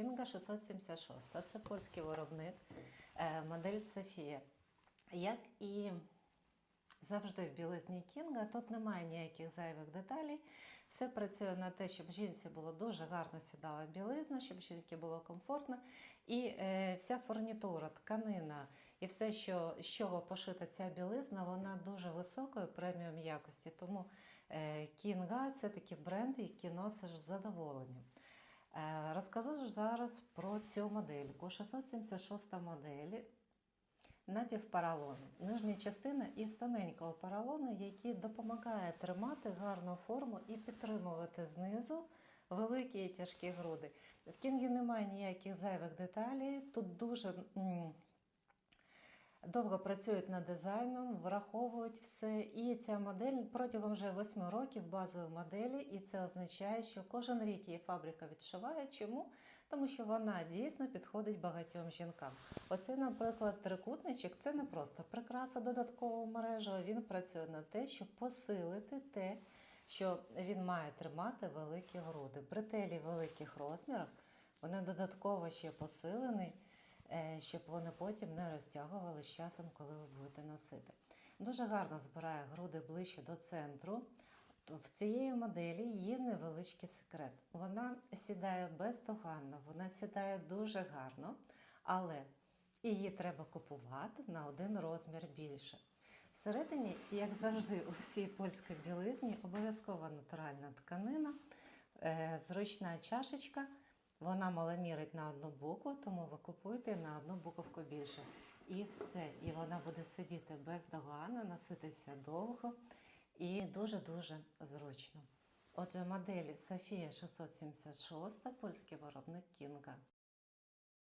Кінга 676. Це польський виробник, е, модель Софія. Як і завжди в білизні Кінга, тут немає ніяких зайвих деталей. Все працює на те, щоб жінці було дуже гарно сідала білизна, щоб жінці було комфортно. І е, вся фурнітура, тканина і все, що, з чого пошита ця білизна, вона дуже високої преміум якості. Тому е, Кінга це такий бренд, який носиш з задоволенням. Е, Розкажу зараз про цю модельку. 676 модель напівпаралон. Нижня частина із тоненького поролону, який допомагає тримати гарну форму і підтримувати знизу великі і тяжкі груди. В кінгі немає ніяких зайвих деталей. Тут дуже довго працюють над дизайном, враховують все. І ця модель протягом вже 8 років базової моделі, і це означає, що кожен рік її фабрика відшиває. Чому? Тому що вона дійсно підходить багатьом жінкам. Оце, наприклад, трикутничок це не просто прикраса додаткового мережева. Він працює на те, щоб посилити те, що він має тримати великі груди. Бретелі великих розмірів вони додатково ще посилені, е, щоб вони потім не розтягували з часом, коли ви будете носити. Дуже гарно збирає груди ближче до центру. В цієї моделі є невеличкий секрет. Вона сідає бездоганно, вона сідає дуже гарно, але її треба купувати на один розмір більше. Всередині, як завжди, у всій польській білизні обов'язково натуральна тканина, е, зручна чашечка. Вона маломірить на одну букву, тому ви купуєте на одну буковку більше. І все. І вона буде сидіти бездоганно, носитися довго і дуже-дуже зручно. Отже, модель Софія 676, польський виробник Кінга.